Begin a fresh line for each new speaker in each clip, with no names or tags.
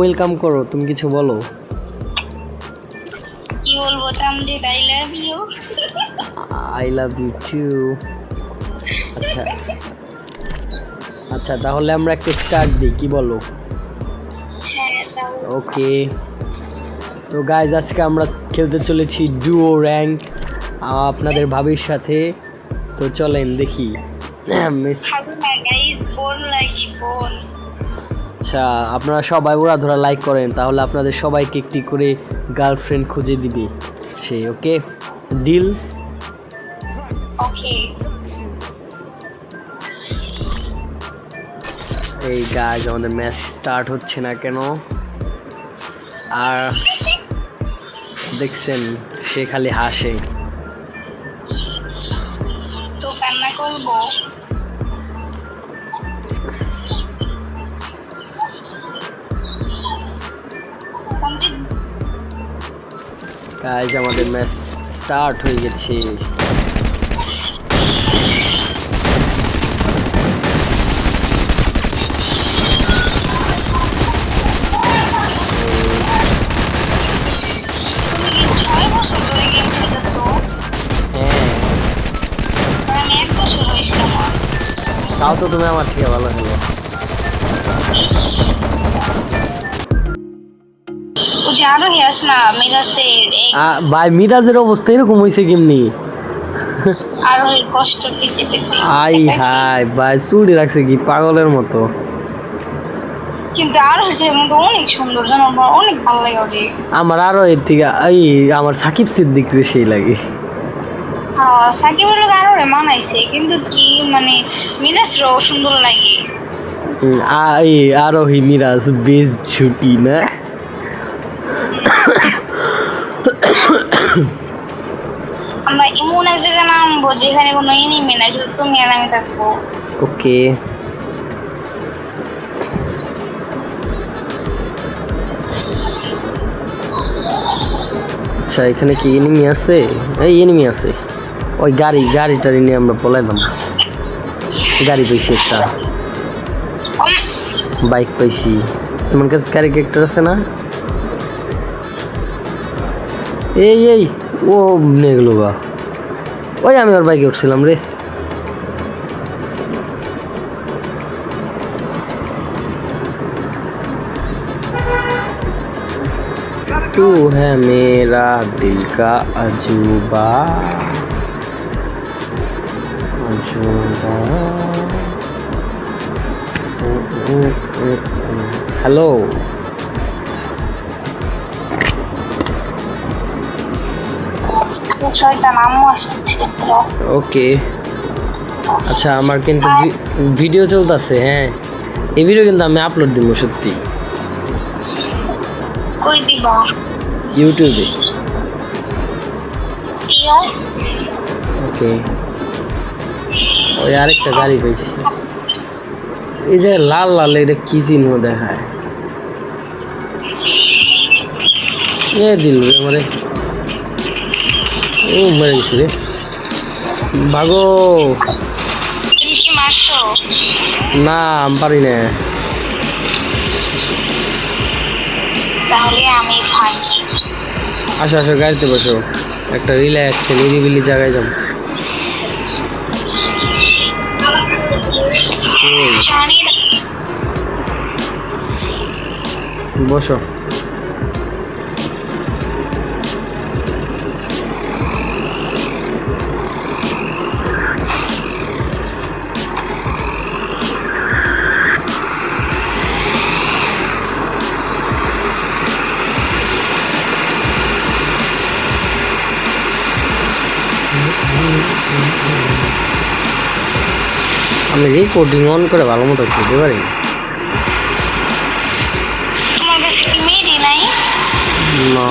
Welcome করো তুমি কিছু বলো।
কি বলব Tamjid I love you
I love you too আচ্ছা। আচ্ছা তাহলে আমরা একটা স্টার্ট দিই কি বলো?
হ্যাঁ
ওকে তো গাইজ আজকে আমরা খেলতে চলেছি ডুও র্যাঙ্ক আপনাদের ভাবির সাথে। তো চলেন দেখি। মিস- আচ্ছা আপনারা সবাই ওরা ধরা লাইক করেন তাহলে আপনাদের সবাইকে একটি করে গার্লফ্রেন্ড খুঁজে দিবে। সে ওকে ডিল
ওকে
এই গাইজ আমাদের ম্যাচ স্টার্ট হচ্ছে না কেন? আর দেখছেন সে খালি হাসে।
তো কান্না করব?
গাইজ আমাদের ম্যাচ স্টার্ট হয়ে গেছে। হ্যাঁ। তাও তো তুমি আমার থেকে ভালো খেলো। ভাই মিরাজের অবস্থা এরকম হয়েছে কেমনি? আই হাই ভাই চুড়ি রাখছে কি পাগলের মতো।
কিন্তু আর হচ্ছে মতো অনেক সুন্দর জানো আমার অনেক ভালো লাগে ওটি
আমার আরও এর থেকে এই আমার সাকিব সিদ্দিক রে সেই লাগে।
সাকিবের লোক আরও মানাইছে কিন্তু কি মানে মিরাজরাও সুন্দর লাগে।
হুম, এই আরোহী মিরাজ বেশ ছুটি না?
আমরা এমন এক জায়গায় নামবো যেখানে কোনো এনিমি নাই শুধু তুমি আর আমি থাকব।
ওকে আচ্ছা এখানে কি এনিমি আছে? এই এনিমি আছে। ওই গাড়ি গাড়ি টাড়ি নিয়ে আমরা পলাইলাম গাড়ি পাইছি একটা। বাইক পাইছি। তোমার কাছে গাড়ি ক্যারেক্টার আছে না? এই এই ও নিয়ে গেলো গা ওই আমি ওর বাইকে উঠছিলাম রে तू है मेरा दिल का अजूबा अजूबा ওকে। আচ্ছা আমার কিন্তু ভিডিও চলতেছে হ্যাঁ। এই ভিডিও কিন্তু আমি আপলোড দিব সত্যি।
কই দিবা?
ইউটিউবে ওকে। ওই আরেকটা গাড়ি পেয়েছি এই যে লাল লাল এটা কি চিহ্ন দেখায়? এ দিল রে আমারে। ও মরে গেছি রে। ভাগো।
তুমি কি মারছো
না আমি পারি না।
তাহলে আমি
আসো আসো গাড়িতে বসো। একটা রিল্যাক্স নিরিবিলি জায়গায় যাব। বসো। রেকর্ডিং অন করে ভালো মতো খেতে পারি। না।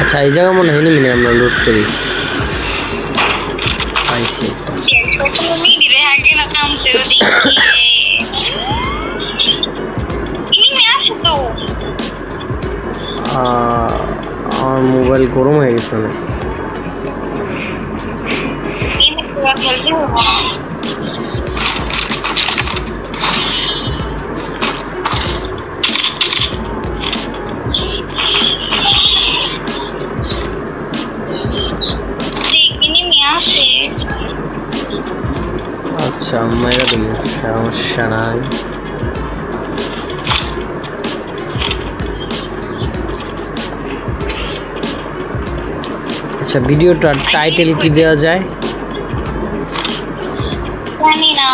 আচ্ছা এই জায়গা মনে হয় নিমিনে আমরা লুট করি। পাইছি। আমার মোবাইল গরম হয়ে গেছে অনেক।
Buraya geldi mi? আচ্ছা মেরা দিন
সমস্যা নাই আচ্ছা ভিডিওটার টাইটেল কি দেওয়া যায়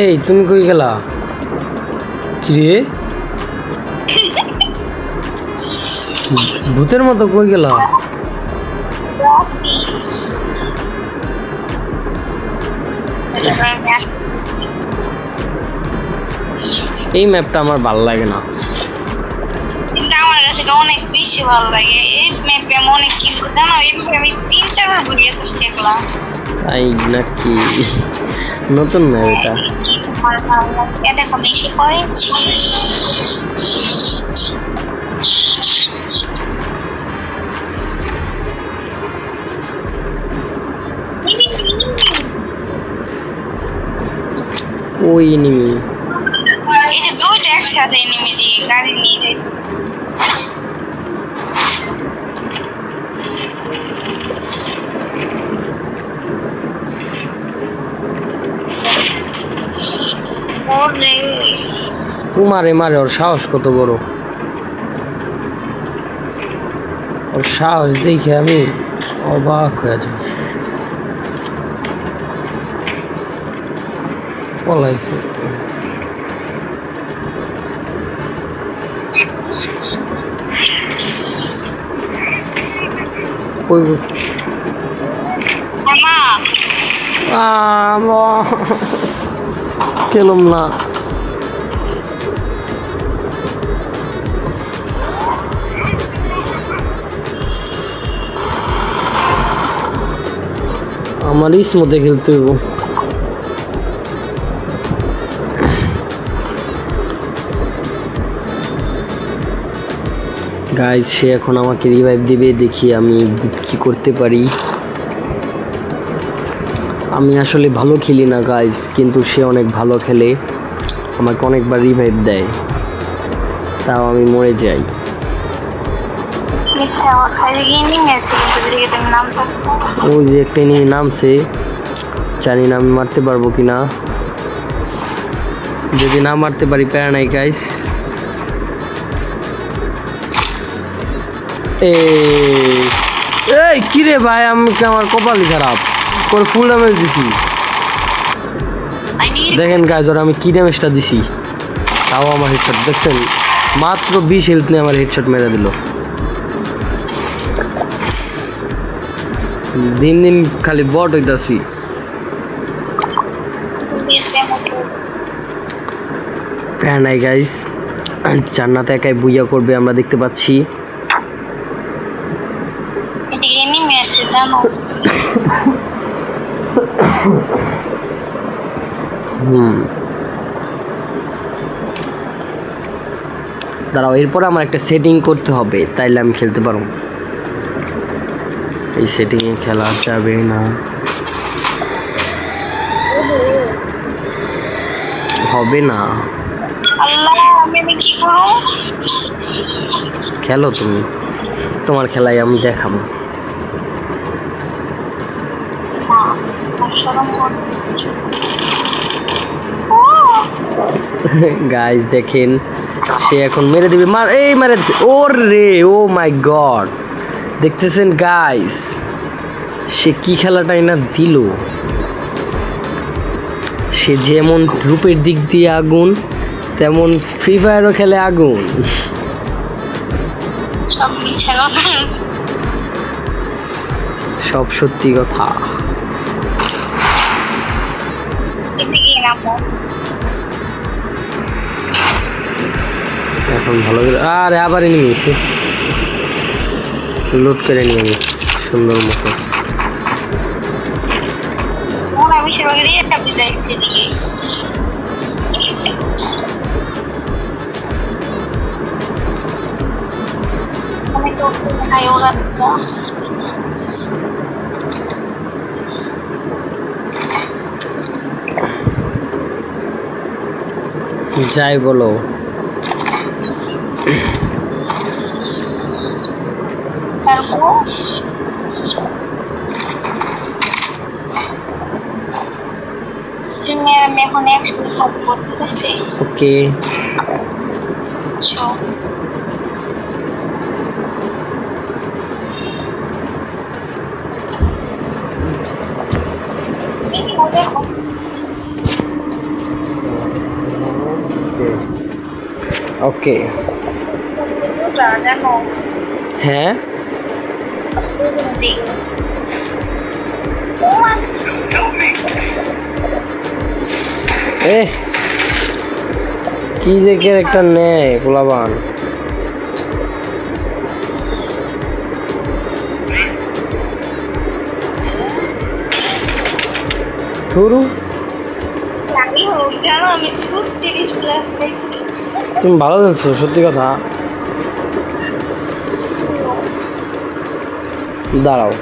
এই তুমি কই গেলা? কি রে ভূতের মতো কই গেলা? এই ম্যাপটা আমার ভালো লাগে না।
আমার কাছে অনেক বেশি ভালো লাগে। এই ম্যাপে আমি অনেক কিছু জানো এই ম্যাপে আমি তিন চারবার ঘুরিয়ে করছি একলা
তাই নাকি? নতুন ম্যাপ এটা।
আমার ভালো লাগে এ দেখো বেশি করেছি
ওই এনিমি
যে দুইটা একসাথে নেমে দিয়ে গাড়ি নিয়ে যাই ওরে
তোমারে মারে ওর সাহস কত বড়? ওর সাহস দেখে আমি অবাক হয়ে যাই। পলাইছে। খেলাম না। আমার ইসমতে খেলতে হইব। গাইজ সে এখন আমাকে রিভাইভ দিবে, দেখি আমি কি করতে পারি। আমি আসলে ভালো খেলি না গাইজ কিন্তু সে অনেক ভালো খেলে। আমাকে অনেকবার রিভাইভ দেয়। তাও আমি মরে যাই। ওই যে একটা নিয়ে নামছে, জানি না আমি মারতে পারব কি না যদি না মারতে পারি, প্যারা নাই গাইস এই কি রে ভাই, আমি আমার কপালই খারাপ? করে ফুল ড্যামেজ দিছি। দেখেন গাইজ ওরা আমি কি ড্যামেজটা দিছি। তাও আমার হেডশট দেখছেন? মাত্র বিশ হেলথ নিয়ে আমার হেডশট মেরে দিল। দিন দিন খালি বট হইতাছি। হ্যাঁ নাই গাইস জান্নাতে একাই বুইয়া করবে আমরা দেখতে পাচ্ছি। হুম। দাঁড়াও এরপর আমার একটা সেটিং করতে হবে তাইলে আমি খেলতে পারব। এই সেটিংয়ে খেলা যাবে না। হবে না। খেলো তুমি। তোমার খেলাই আমি দেখাবো।
ও!
গাইস দেখেন সে এখন মেরে দিবে। মার এই মেরে ওর রে ও মাই গড। দেখতেছেন গাইস সে কি খেলাটাই না দিল? সে যেমন রূপের দিক দিয়ে আগুন তেমন ফ্রি ফায়ারও খেলে আগুন।
সব
সত্যি কথা। এখন ভালো করে আরে আবার নিয়েছে লুট করে নিই আমি সুন্দর মতো।
যাই বেশিরভাগ রেট আপনি যাইছে দিকে আমি তো খাই ওরা
যাই বলো
তারপর তুমি আর আমি এখন একসাথে থাকব ঠিক আছে
ওকে ওকে হ্যাঁ এ কি যে ক্যারেক্টার নেয় পোলাবান শুরু তুমি ভালো জানছো সত্যি কথা। দাঁড়াও